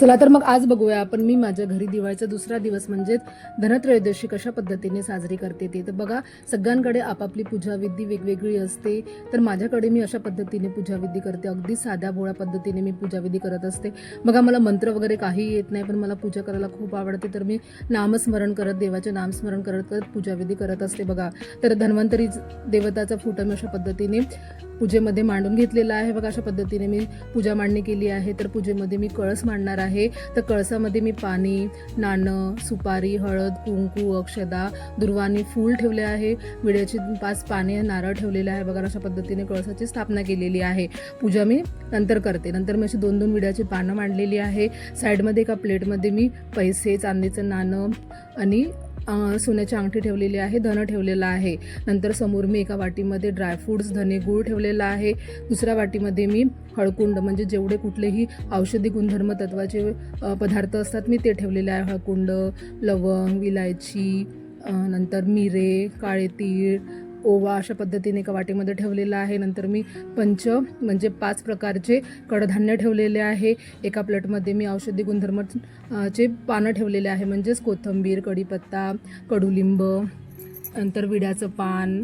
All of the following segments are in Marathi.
चला तर मग आज बघूया आपण. मी माझ्या घरी दिवाळीचा दुसरा दिवस म्हणजे धनत्रयोदशी कशा पद्धतीने साजरी करते ते. तर बघा सगळ्यांकडे आपापली पूजाविधी वेगवेगळी असते. तर माझ्याकडे मी अशा पद्धतीने पूजाविधी करते. अगदी साध्या भोळ्या पद्धतीने मी पूजाविधी करत असते. बघा मला मंत्र वगैरे काही येत नाही पण मला पूजा करायला खूप आवडते. तर मी नामस्मरण करत देवाचे नामस्मरण करत करत पूजाविधी करत असते बघा. तर धन्वंतरी देवताचा फोटो मी अशा पद्धतीने पूजेमध्ये मांडून घेतलेला आहे. बघा अशा पद्धतीने मी पूजा मांडणी केली आहे. तर पूजेमध्ये मी कळस मांडणार आहे आहे. तर कळसामध्ये मी पाणी नाणं सुपारी हळद कुंकू अक्षदा दुर्वानी फूल ठेवले आहे. विड्याची पाच पाने नारळ ठेवलेले आहे. बघा अशा पद्धतीने कळसाची स्थापना केलेली आहे. पूजा मी नंतर करते. नंतर मी अशी दोन दोन विड्याची पानं मांडलेली आहे. साईडमध्ये एका प्लेटमध्ये मी पैसे चांदीचं नाणं आणि सोन्याची अंगठी ठेवलेली आहे धन ठेवलेलं आहे. नंतर समोर मी एका वाटीमध्ये ड्रायफ्रूट्स धने गूळ ठेवलेला आहे. दुसऱ्या वाटीमध्ये मी हळकुंड म्हणजे जेवढे कुठलेही औषधी गुणधर्म तत्वाचे पदार्थ असतात मी ते ठेवलेले आहे. हळकुंड लवंग विलायची नंतर मिरे काळे तीळ ओवा अशा पद्धतीने एका वाटीमध्ये ठेवलेला आहे. नंतर मी पंच म्हणजे पाच प्रकारचे कडधान्य ठेवलेले आहे. एका प्लेटमध्ये मी औषधी गुणधर्म चे पानं ठेवलेले आहे. म्हणजेच कोथिंबीर कढीपत्ता कडुलिंब नंतर विड्याचं पान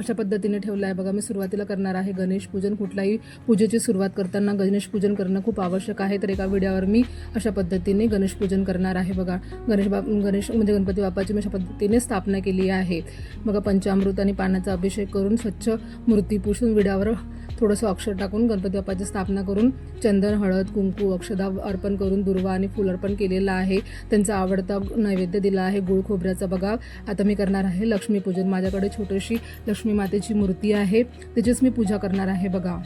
अशा पद्धतीने ठेवलं आहे. बघा मी सुरुवातीला करणार आहे गणेश पूजन. कुठलाही पूजेची सुरुवात करताना गणेश पूजन करणं खूप आवश्यक आहे. तर एका व्हिडिओवर मी अशा पद्धतीने गणेश पूजन करणार आहे. बघा गणेश बाप गणेश म्हणजे गणपती बाप्पाची मी अशा पद्धतीने स्थापना केली आहे. बघा पंचामृत आणि पाण्याचा अभिषेक करून स्वच्छ मूर्ती पुसून विड्यावर थोडंसं अक्षर टाकून गणपती बाप्पाची स्थापना करून चंदन हळद कुंकू अक्षदा अर्पण करून दुर्वा आणि फुल अर्पण केलेलं आहे. त्यांचा आवडता नैवेद्य दिला आहे गुळ खोबऱ्याचा. बघा आता मी करणार आहे लक्ष्मीपूजन माझ्याकडे छोटीशी लक्ष्मी मातेची मूर्ती आहे. त्याचीच मी पूजा करणार आहे. बघा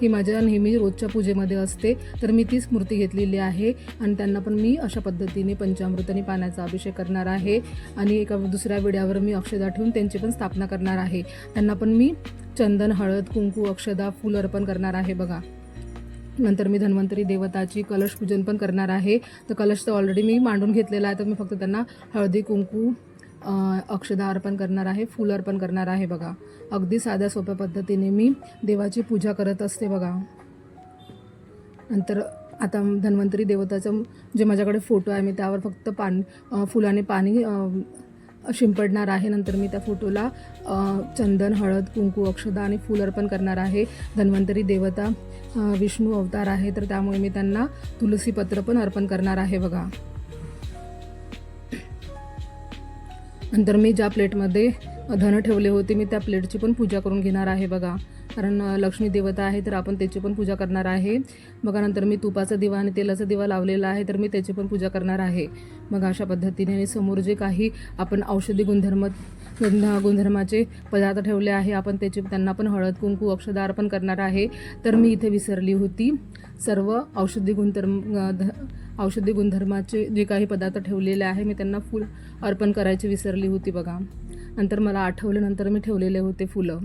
ही माझ्या नेहमी रोजच्या पूजेमध्ये असते. तर मी तीच मूर्ती घेतलेली आहे आणि त्यांना पण मी अशा पद्धतीने पंचामृत आणि पाण्याचा अभिषेक करणार आहे. आणि एका दुसऱ्या विड्यावर मी अक्षदा ठेवून त्यांची पण स्थापना करणार आहे. त्यांना पण मी चंदन हळद कुंकू अक्षदा फूल अर्पण करणार आहे बघा. नंतर मी धन्वंतरी देवताची कलश पूजन पण करणार आहे. तर कलश तर ऑलरेडी मी मांडून घेतलेला आहे तर मी फक्त त्यांना हळदी कुंकू अक्षदा अर्पण करणार आहे फूल अर्पण करणार आहे बघा. अगदी साध्या सोप्या पद्धतीने मी देवाची पूजा करत असते बघा. नंतर आता धन्वंतरी देवताचं जे माझ्याकडे फोटो आहे मी त्यावर फक्त पान फुलाने पाणी शिंपडणार आहे. नंतर मी त्या फोटोला चंदन हळद कुंकू अक्षदा आणि फूल अर्पण करणार आहे. धन्वंतरी देवता विष्णू अवतार आहे. तर त्यामुळे मी त्यांना तुलसीपत्र पण अर्पण करणार आहे बघा. नंतर मी ज्या प्लेटमध्ये धन ठेवले होते मी त्या प्लेटची पण पूजा करून घेणार आहे बघा. कारण लक्ष्मी देवता आहे तर आपण त्याची पण पूजा करणार आहे. बघा नंतर मी तुपाचा दिवा आणि तेलाचा दिवा लावलेला आहे तर मी त्याची पण पूजा करणार आहे. मग अशा पद्धतीने आणि समोर जे काही आपण औषधी गुणधर्म गुण- गुणधर्माचे पदार्थ ठेवले आहे आपण त्याचे त्यांना पण हळद कुंकू अक्षदा अर्पण करणार आहे. तर मी इथे विसरली होती. सर्व औषधी गुणधर्म ध- औषधी गुणधर्माचे जे काही पदार्थ ठेवलेले आहे मी त्यांना फुल अर्पण करायची विसरली होती बघा. नंतर मला आठवलं नंतर मी ठेवलेले होते फुलं.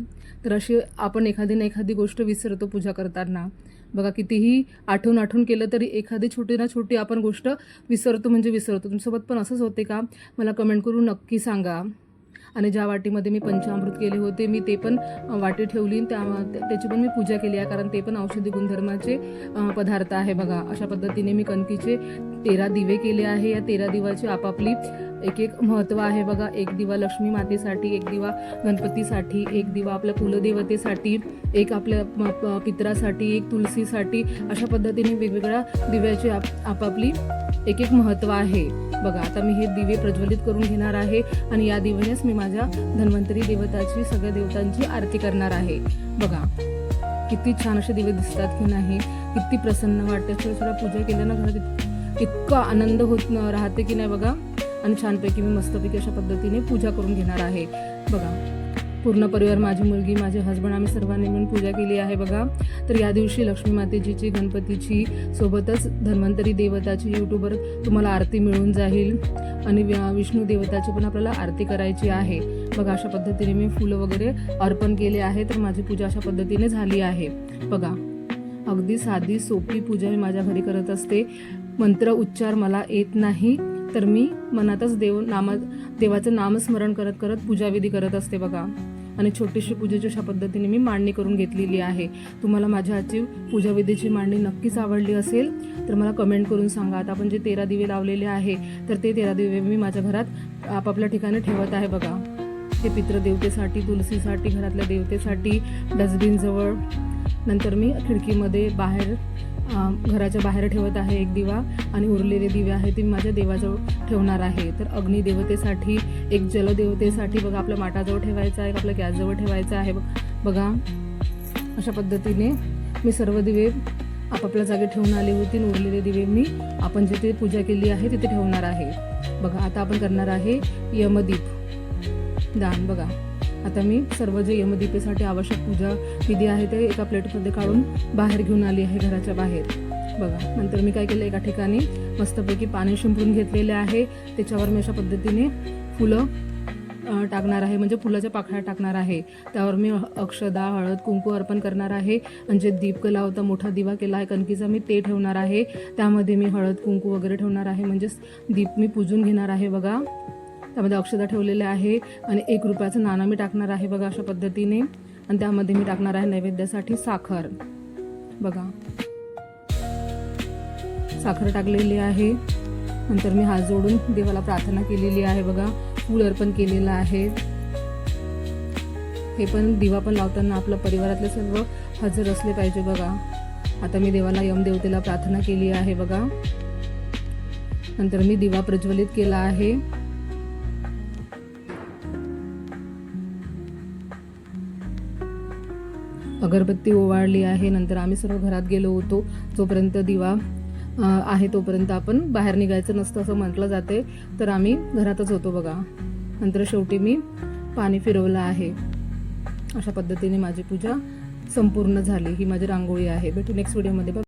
तर अशी आपण एखादी ना एखादी गोष्ट विसरतो पूजा करताना. बघा कितीही आठवून आठवून केलं तरी एखादी छोटी ना छोटी आपण गोष्ट विसरतो म्हणजे विसरतो. तुमच्यासोबत पण असंच होते का? मला कमेंट करून नक्की सांगा. आणि ज्या वाटीमध्ये मी पंचामृत केले होते मी ते पण वाटी ठेवली आणि त्या त्याची पण मी पूजा केली आहे कारण ते पण औषधी गुणधर्माचे पदार्थ आहे बघा. अशा पद्धतीने मी कणकीचे तेरा दिवे केले आहे. या तेरा दिवाची आपापली एक एक महत्त्व आहे बघा. एक दिवा लक्ष्मी मातेसाठी एक दिवा गणपतीसाठी एक दिवा आपल्या कुलदेवतेसाठी एक आपल्या प- पित्रासाठी एक तुलसीसाठी अशा पद्धतीने वेगवेगळ्या दिव्याची आप आपापली एक एक महत्त्व आहे. बघा आता मी हे दिवे प्रज्वलित करून घेणार आहे आणि या दिव्यानेच मी माझ्या धन्वंतरी देवताची सगळ्या देवतांची आरती करणार आहे. बघा किती छान असे दिवे दिसतात की नाही. किती प्रसन्न वाटते. थोड्या पूजा केल्यानं घरात इतका आनंद होत न- राहते की नाही बघा. आणि छानपैकी मी मस्तपैकी अशा पद्धतीने पूजा करून घेणार आहे. बघा पूर्ण परिवार माझी मुलगी माझे हसबंड आम्ही सर्वांनी मिळून पूजा केली आहे बघा. तर या दिवशी लक्ष्मी मातेजीची गणपतीची सोबतच धन्वंतरी देवताची यूट्यूबवर तुम्हाला आरती मिळून जाईल. आणि विष्णू देवताची पण आपल्याला आरती करायची आहे. बघा अशा पद्धतीने मी फुलं वगैरे अर्पण केले आहे. तर माझी पूजा अशा पद्धतीने झाली आहे. बघा अगदी साधी सोपी पूजा मी माझ्या घरी करत असते. मंत्र उच्चार मला येत नाही. तर मी मनातच देव नामा देवाचं नामस्मरण करत करत पूजाविधी करत असते बघा. आणि छोटीशी पूजेची अशा पद्धतीने मी मांडणी करून घेतलेली आहे. तुम्हाला माझ्या आजची पूजाविधीची मांडणी नक्कीच आवडली असेल तर मला कमेंट करून सांगा. आता आपण जे तेरा दिवे लावलेले आहे तर ते तेरा दिवे मी माझ्या घरात आपापल्या ठिकाणी ठेवत आहे बघा. ते पितृदेवतेसाठी तुलसीसाठी घरातल्या देवतेसाठी डस्टबिनजवळ. नंतर मी खिडकीमध्ये बाहेर घराच्या बाहेर ठेवत आहे एक दिवा आणि उरलेले दिवे आहे ते माझ्या देवाजवळ ठेवणार आहे. तर अग्निदेवतेसाठी एक जलदेवतेसाठी बघा आपल्या माटाजवळ ठेवायचा आहे आपल्या गॅसजवळ ठेवायचा आहे. बघ- बघा अशा पद्धतीने मी सर्व दिवे आपापल्या जागी ठेवून आले होती आणि उरलेले दिवे मी आपण जिथे पूजा केली आहे तिथे ठेवणार आहे. बघा आता आपण करणार आहे यमदीप. दान बघा. आता मी सर्व जे यमदीपेसाठी आवश्यक पूजा विधी आहे ते एका प्लेटमध्ये काढून बाहेर घेऊन आली आहे घराच्या बाहेर. बघा नंतर मी काय केलं एका ठिकाणी मस्तपैकी पाणी शिंपडून घेतलेले आहे. त्याच्यावर मी अशा पद्धतीने फुलं टाकणार आहे. म्हणजे फुलाच्या पाकळ्या टाकणार आहे. त्यावर मी अक्षदा हळद कुंकू अर्पण करणार आहे. आणि जे दीप केला होता मोठा दिवा केला आहे कणकीचा मी ते ठेवणार आहे. त्यामध्ये मी हळद कुंकू वगैरे ठेवणार आहे. म्हणजेच दीप मी पूजून घेणार आहे. बघा. त्यामध्ये अक्षदा ठेवलेल्या आहे आणि एक रुपयाचं नाणं मी टाकणार आहे बघा अशा पद्धतीने. आणि त्यामध्ये मी टाकणार आहे नैवेद्यासाठी साखर. बघा. साखर टाकलेली आहे. नंतर मी हात जोडून देवाला प्रार्थना केलेली आहे बघा. फूल अर्पण केलेलं आहे. हे पण दिवा पण लावताना आपल्या परिवारातले सर्व हजर असले पाहिजे बघा. आता मी देवाला यमदेवतेला प्रार्थना केली आहे बघा. नंतर मी दिवा प्रज्वलित केला आहे. अगरबत्ती ओवाळली आहे. नंतर आम्ही सर्व घरात गेलो होतो. जोपर्यंत दिवा आहे तोपर्यंत आपण बाहेर निघायचं नसतं असं म्हटलं जाते. तर आम्ही घरातच होतो बघा. नंतर शेवटी मी पाणी फिरवलं आहे. अशा पद्धतीने माझी पूजा संपूर्ण झाली. ही माझी रांगोळी आहे. भेटू नेक्स्ट व्हिडिओमध्ये